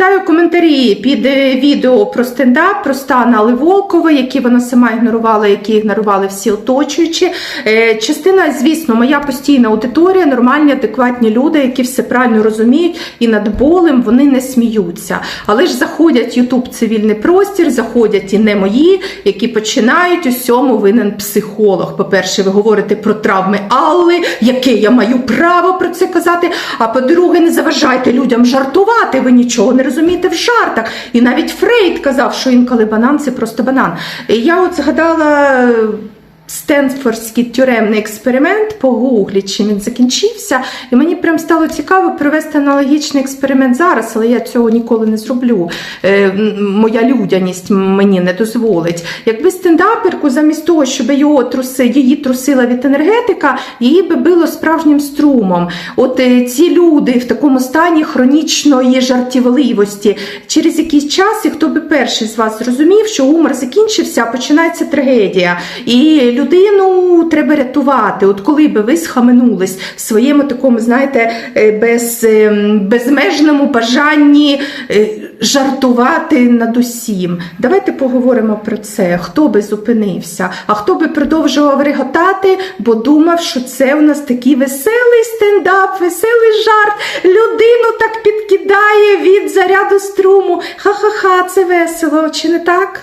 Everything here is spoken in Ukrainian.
Читаю коментарі під е, відео про стендап, про стан Алли Волкової, які вона сама ігнорувала, які ігнорували всі оточуючі. Е, Частина, звісно, моя постійна аудиторія, нормальні, адекватні люди, які все правильно розуміють, і над болем вони не сміються. Але ж заходять Ютуб цивільний простір, заходять і не мої, які починають усьому винен психолог. По-перше, ви говорите про травми Алли, яке я маю право про це казати. А по-друге, не заважайте людям жартувати. Ви нічого не розумієте в жартах. І навіть Фрейд казав, що інколи банан це просто банан. І Я от згадала. Стенфордський тюремний експеримент по гуглі, чим він закінчився, і мені прям стало цікаво провести аналогічний експеримент зараз, але я цього ніколи не зроблю. Е, моя людяність мені не дозволить. Якби стендаперку, замість того, щоб його труси, її трусила від енергетика, її би било справжнім струмом. От е, ці люди в такому стані хронічної жартівливості. Через якийсь час, і хто би перший з вас зрозумів, що гумор закінчився, починається трагедія. І людину треба рятувати. От коли би ви схаменулись в своєму такому, знаєте, е, без, ем, безмежному бажанні е, жартувати над усім. Давайте поговоримо про це. Хто би зупинився, а хто би продовжував реготати, бо думав, що це у нас такий веселий стендап, веселий жарт. Людину так підкидає від заряду струму. Ха-ха-ха, це весело, чи не так?